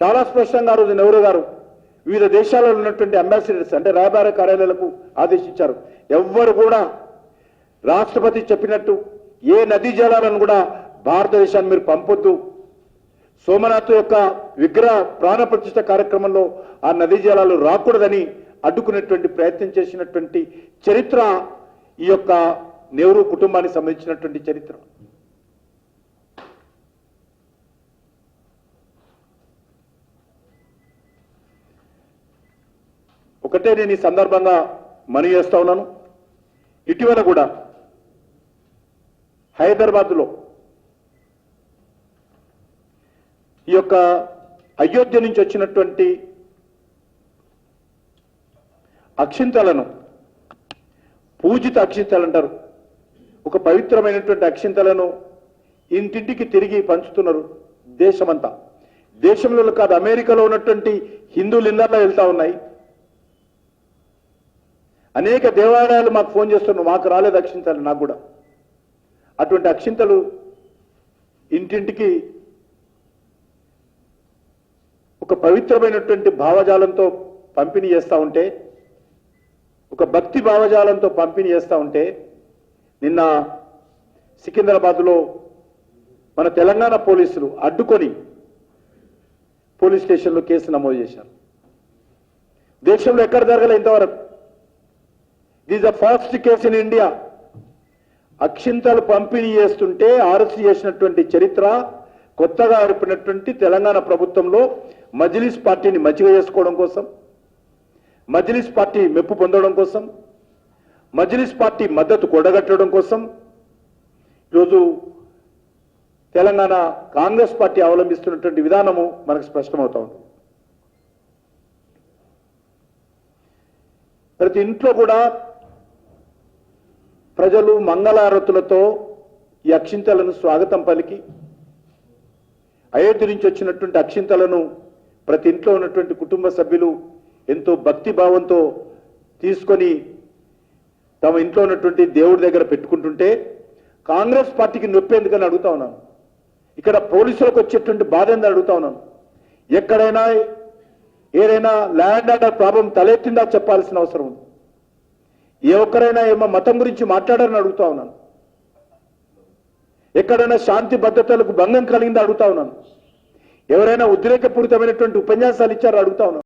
చాలా స్పష్టంగా ఆ రోజు నెహ్రూ గారు వివిధ దేశాలలో ఉన్నటువంటి అంబాసిడర్స్ అంటే రాయబార కార్యాలయాలకు ఆదేశించారు. ఎవ్వరు కూడా రాష్ట్రపతి చెప్పినట్టు ఏ నదీ జలాలను కూడా భారతదేశాన్ని మీరు పంపొద్దు. సోమనాథ్ యొక్క విగ్రహ ప్రాణ ప్రతిష్ట కార్యక్రమంలో ఆ నదీ జలాలు రాకూడదని అడ్డుకునేటువంటి ప్రయత్నం చేసినటువంటి చరిత్ర ఈ యొక్క నెహ్రూ కుటుంబానికి సంబంధించినటువంటి చరిత్ర. ఒకటే నేను ఈ సందర్భంగా మనవి చేస్తా ఉన్నాను. ఇటీవల కూడా హైదరాబాద్లో ఈ యొక్క అయోధ్య నుంచి వచ్చినటువంటి అక్షింతలను పూజిత అక్షింతలు అంటారు. ఒక పవిత్రమైనటువంటి అక్షింతలను ఇంటింటికి తిరిగి పంచుతున్నారు దేశమంతా. దేశంలో కాదు అమెరికాలో ఉన్నటువంటి హిందువులు ఇళ్ళల్లో వెళ్తా ఉన్నాయి. అనేక దేవాలయాలు మాకు ఫోన్ చేస్తున్నారు. మాకు రాలేదు అక్షింతలు నాకు కూడా. అటువంటి అక్షింతలు ఇంటింటికి ఒక పవిత్రమైనటువంటి భావజాలంతో పంపిణీ చేస్తూ ఉంటే ఒక భక్తి భావజాలంతో పంపిణీ చేస్తూ ఉంటే నిన్న సికింద్రాబాద్లో మన తెలంగాణ పోలీసులు అడ్డుకొని పోలీస్ స్టేషన్లో కేసు నమోదు చేశారు. దేశంలో ఎక్కడ జరగలే ఇంతవరకు? This the first case in India అక్షింతలు పంపిణీ చేస్తుంటే అరెస్ట్ చేసినటువంటి చరిత్ర కొత్తగా ఏర్పడినటువంటి తెలంగాణ ప్రభుత్వంలో మజిలిస్ పార్టీని మజ్జిగ చేసుకోవడం కోసం మజిలిస్ పార్టీ మెప్పు పొందడం కోసం మజిలిస్ పార్టీ మద్దతు కొడగట్టడం కోసం ఈరోజు తెలంగాణ కాంగ్రెస్ పార్టీ అవలంబిస్తున్నటువంటి విధానము మనకు స్పష్టమవుతా ఉంది. ప్రతి ఇంట్లో కూడా ప్రజలు మంగళారతులతో ఈ అక్షింతలను స్వాగతం పలికి అయోధ్య నుంచి వచ్చినటువంటి అక్షింతలను ప్రతి ఇంట్లో ఉన్నటువంటి కుటుంబ సభ్యులు ఎంతో భక్తి భావంతో తీసుకొని తమ ఇంట్లో ఉన్నటువంటి దేవుడి దగ్గర పెట్టుకుంటుంటే కాంగ్రెస్ పార్టీకి నొప్పి ఎందుకని అడుగుతా ఉన్నాను. ఇక్కడ పోలీసులకు వచ్చేటువంటి బాధ ఏందని అడుగుతా ఉన్నాను. ఎక్కడైనా ఏదైనా ల్యాండ్ ఆర్డర్ ప్రాబ్లం తలెత్తిందా చెప్పాల్సిన అవసరం ఉంది. ఏ ఒక్కరైనా ఏమో మతం గురించి మాట్లాడారని అడుగుతా ఉన్నాను. ఎక్కడైనా శాంతి భద్రతలకు భంగం కలిగిందో అడుగుతా ఉన్నాను. ఎవరైనా ఉద్రేకపూరితమైనటువంటి ఉపన్యాసాలు ఇచ్చారో అడుగుతా ఉన్నాను.